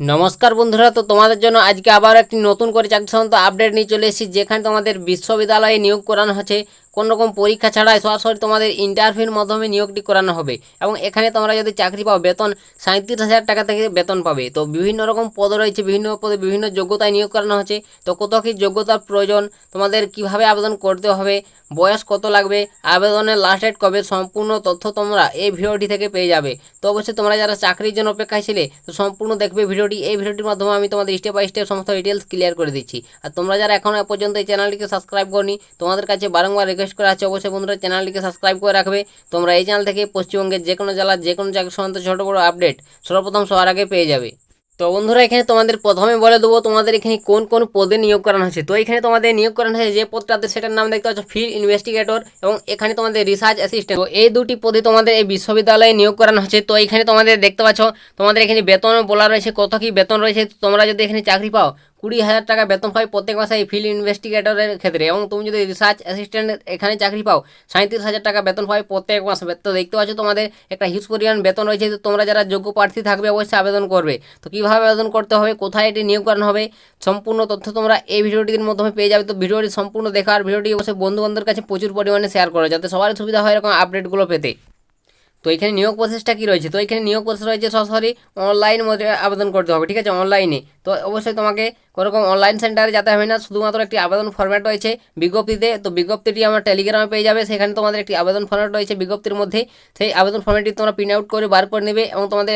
নমস্কার বন্ধুরা, তো তোমাদের জন্য আজকে আবার একটি নতুন করে চাকরি সংক্রান্ত আপডেট নিয়ে চলে এসেছি, যেখানে তোমাদের বিশ্ববিদ্যালয়ে নিয়োগ করানো হচ্ছে। কোন রকম পরীক্ষা ছাড়াই সরাসরি তোমাদের ইন্টারভিউর মাধ্যমে নিয়োগটি করানো হবে। এবং এখানে তোমরা যদি চাকরি পাও, বেতন সাঁত্রিশ হাজার টাকা থেকে বেতন পাবে। তো বিভিন্ন রকম পদ রয়েছে, বিভিন্ন পদে বিভিন্ন যোগ্যতায় নিয়োগ করানো হচ্ছে। তো কত কী যোগ্যতার প্রয়োজন, তোমাদের কীভাবে আবেদন করতে হবে, বয়স কত লাগবে, আবেদনের লাস্ট ডেট কবে, সম্পূর্ণ তথ্য তোমরা এই ভিডিওটি থেকে পেয়ে যাবে। তো অবশ্যই তোমরা যারা চাকরির জন্য অপেক্ষায় ছিলে, তো সম্পূর্ণ দেখবে ভিডিওটি। এই ভিডিওটির মাধ্যমে আমি তোমাদের স্টেপ বাই স্টেপ সমস্ত ডিটেলস ক্লিয়ার করে দিচ্ছি। আর তোমরা যারা এখনও পর্যন্ত এই চ্যানেলটিকে সাবস্ক্রাইব করনি, তোমাদের কাছে বারংবার রিকোয়েস্ট করা আছে অবশ্যই বন্ধুরা, চ্যানেলটিকে সাবস্ক্রাইব করে রাখবে। তোমরা এই চ্যানেল থেকে পশ্চিমবঙ্গের যে কোনো জেলার যে কোনো চাকরি সংক্রান্ত ছোটো বড়ো আপডেট সর্বপ্রথম সবার আগে পেয়ে যাবে। তো বন্ধুরা, এখানে তোমাদের প্রথমে বলে দেবো, তোমাদের এখানে কোন কোন পদে নিয়োগ করানো হচ্ছে তো এখানে তোমাদের নিয়োগ করানো হয়েছে, যে পদটাতে সেটার নাম দেখতে পাচ্ছ ফিল্ড ইনভেস্টিগেটর এবং এখানে তোমাদের রিসার্চ অ্যাসিস্ট্যান্ট এই দুটি পদে তোমাদের এই বিশ্ববিদ্যালয়ে নিয়োগ করানো হচ্ছে। তো এখানে তোমাদের দেখতে পাচ্ছ, তোমাদের এখানে বেতন বলা রয়েছে, কত কি বেতন রয়েছে, তোমরা যদি এখানে চাকরি পাও কুড়ি হাজার টাকা বেতন পাই প্রত্যেক মাসে এই ফিল্ড ইনভেস্টিগেটরের ক্ষেত্রে। এবং তুমি যদি রিসার্চ অ্যাসিস্ট্যান্ট এখানে চাকরি পাও সাঁত্রিশ হাজার টাকা বেতন পাই প্রত্যেক মাসে। তো দেখতে পাচ্ছ তোমাদের একটা হিউজ পরিমাণ বেতন রয়েছে। তো তোমরা যারা যোগ্য প্রার্থী থাকবে, অবশ্যই আবেদন করবে। তো কীভাবে আবেদন করতে হবে, কোথায় এটি নিয়োগ করানো হবে, সম্পূর্ণ তথ্য তোমরা এই ভিডিওটির মাধ্যমে পেয়ে যাবে। তো ভিডিওটি সম্পূর্ণ দেখার, ভিডিওটি অবশ্যই বন্ধু বান্ধবের কাছে প্রচুর পরিমাণে শেয়ার করো, যাতে সবার সুবিধা হয় এরকম আপডেটগুলো পেতে। তো এখানে নিয়োগ প্রসেসটা কী রয়েছে? তো এখানে নিয়োগ প্রসেস রয়েছে সরাসরি অনলাইন মধ্যে আবেদন করতে হবে, ঠিক আছে? অনলাইনে তো অবশ্যই তোমাকে কোনোরকম অনলাইন সেন্টারে যেতে হবে না, শুধুমাত্র একটি আবেদন ফর্ম্যাট রয়েছে বিজ্ঞপ্তিতে। তো বিজ্ঞপ্তিটি আমার টেলিগ্রামে পেয়ে যাবে, সেখানে তোমাদের একটি আবেদন ফর্ম্যাট রয়েছে বিজ্ঞপ্তির মধ্যে। সেই আবেদন ফর্ম্যাটটি তোমরা প্রিন্ট আউট করে বার করে নেবে এবং তোমাদের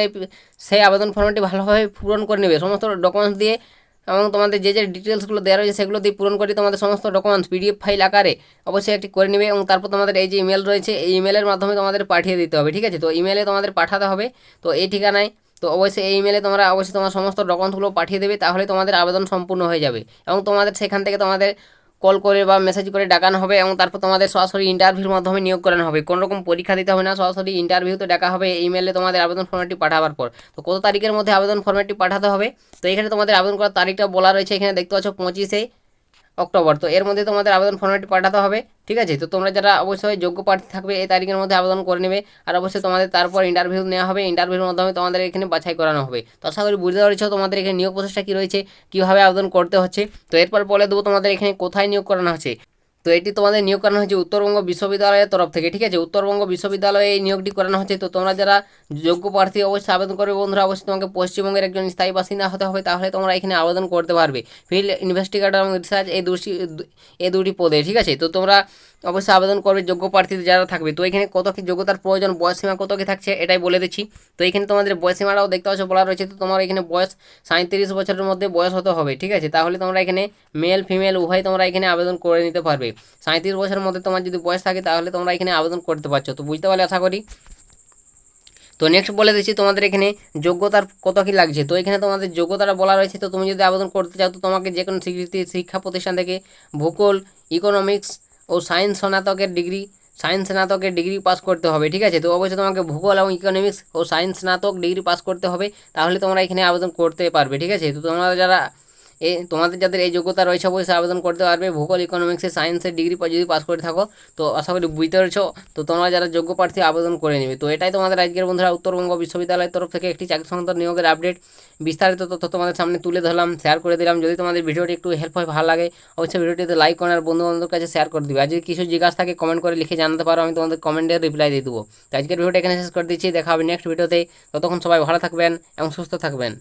সেই আবেদন ফর্ম্যাটটি ভালোভাবে পূরণ করে নেবে। সমস্ত ডকুমেন্টস দিয়ে এবং তোমাদের যে যে ডিটেলসগুলো দেওয়া রয়েছে, সেগুলো দিয়ে পূরণ করে তোমাদের সমস্ত ডকুমেন্টস পিডিএফ ফাইল আকারে অবশ্যই একটি করে নেবে এবং তারপর তোমাদের এই যে ইমেল রয়েছে, এই ইমেলের মাধ্যমে তোমাদের পাঠিয়ে দিতে হবে, ঠিক আছে? তো ইমেলে তোমাদের পাঠাতে হবে, তো এই ঠিকানায়, তো অবশ্যই এই ইমেলে তোমরা অবশ্যই তোমার সমস্ত ডকুমেন্টসগুলো পাঠিয়ে দেবে, তাহলে তোমাদের আবেদন সম্পূর্ণ হয়ে যাবে। এবং তোমাদের সেখান থেকে তোমাদের কল করে বা মেসেজ করে ডাকানো হবে এবং তারপর তোমাদের সরাসরি ইন্টারভিউর মাধ্যমে নিয়োগ করানো হবে। কোনো রকম পরীক্ষা দিতে হবে না, সরাসরি ইন্টারভিউতে ডাকা হবে ইমেলে তোমাদের আবেদন ফর্মেটটি পাঠাবার পর। তো কত তারিখের মধ্যে আবেদন ফর্মেটটি পাঠাতে হবে? তো এখানে তোমাদের আবেদন করার তারিখটা বলা রয়েছে, এখানে দেখতে পাচ্ছ পঁচিশে অক্টোবর। তো এর মধ্যে তোমাদের আবেদন ফর্মেটটি পাঠাতে হবে, ঠিক আছে? তো তোমরা যারা অবশ্যই যোগ্য প্রার্থী থাকবে, এই তারিখের মধ্যে আবেদন করে নেবে। আর অবশ্যই তোমাদের তারপর ইন্টারভিউ নেওয়া হবে। ইন্টারভিউর মাধ্যমে তোমাদের এখানে বাছাই করানো হবে। তো আশা করি বুঝতে পারছ তোমাদের এখানে নিয়োগ প্রচেষ্টা কী রয়েছে, কীভাবে আবেদন করতে হচ্ছে। তো এরপর বলে দেবো তোমাদের এখানে কোথায় নিয়োগ করানো হচ্ছে। তো এটি তোমাদের নিয়োগ করানো হয়েছে উত্তরবঙ্গ বিশ্ববিদ্যালয়ের তরফ থেকে, ঠিক আছে? উত্তরবঙ্গ বিশ্ববিদ্যালয়ে এই নিয়োগটি করানো হচ্ছে তো তোমরা যারা যোগ্য প্রার্থী অবশ্যই আবেদন করবে বন্ধুরা। অবশ্যই তোমাকে পশ্চিমবঙ্গের একজন স্থায়ী বাসিন্দা হতে হবে, তাহলে তোমরা এখানে আবেদন করতে পারবে। ফিল্ড ইনভেস্টিগেটর এবং রিসার্চ এই দুটি এই দুটি পদে, ঠিক আছে? তো তোমরা অবশ্যই আবেদন করবে যোগ্য প্রার্থী যারা থাকবে। তো এখানে কত কি যোগ্যতার প্রয়োজন, বয়স সীমা কত কি থাকছে এটাই বলে দিচ্ছি। তো এখানে তোমাদের বয়স সীমাটাও দেখতে পাচ্ছ, বলা রয়েছে। তো তোমার এখানে বয়স সাঁত্রিশ বছরের মধ্যে বয়স হতে হবে, ঠিক আছে? তাহলে তোমরা এখানে মেল ফিমেল উভয় তোমরা এখানে আবেদন করে নিতে পারবে। সাঁত্রিশ বছরের মধ্যে তোমার যদি বয়স থাকে, তাহলে তোমরা এখানে আবেদন করতে পারছ। তো বুঝতে পারলে আশা করি? তো নেক্সট বলে দিচ্ছি, তোমাদের এখানে যোগ্যতার কত কী লাগছে? তো এখানে তোমাদের যোগ্যতাটা বলা রয়েছে, তো তুমি যদি আবেদন করতে চাও, তো তোমাকে যে কোনো স্বীকৃতি শিক্ষা প্রতিষ্ঠান থেকে ভূগোল ইকোনমিক্স ও সায়েন্স স্নাতকের ডিগ্রি সায়েন্স স্নাতকের ডিগ্রি পাস করতে হবে, ঠিক আছে? তো অবশ্যই তোমাকে ভূগোল এবং ইকোনমিক্স ও সায়েন্স স্নাতক ডিগ্রি পাস করতে হবে, তাহলে তোমরা এখানে আবেদন করতে পারবে, ঠিক আছে? তো তোমরা যারা এ, তোমাদের যাদের এই যোগ্যতা রয়েছে, অবশ্যই আবেদন করতে পারবে। ভূগোল ইকোনমিক্সে সায়েন্সের ডিগ্রি যদি পাস করে থাকো, তো আশা করি বুঝতে পেরেছ। তো তোমরা যারা যোগ্য প্রার্থী, আবেদন করে নেবে। তো এটাই তোমাদের আজকের বন্ধুরা উত্তরবঙ্গ বিশ্ববিদ্যালয়ের তরফ থেকে একটি চাকরি সংক্রান্ত নিয়োগের আপডেট বিস্তারিত তথ্য তোমাদের সামনে তুলে ধরলাম শেয়ার করে দিলাম। যদি তোমাদের ভিডিওটি একটু হেল্প হয়, ভালো লাগে, অবশ্যই ভিডিওটিতে লাইক করার বন্ধু বান্ধবের কাছে শেয়ার করে দিবে। আর যদি কিছু জিজ্ঞাসা থাকে কমেন্ট করে লিখে জানাতে পারো, আমি তোমাদের কমেন্টের রিপ্লাই দিয়ে দেবো। তো আজকের ভিডিওটা এখানে শেষ করে দিচ্ছি। দেখা হবে নেক্সট ভিডিওতে ততক্ষণ সবাই ভালো থাকবেন এবং সুস্থ থাকবেন।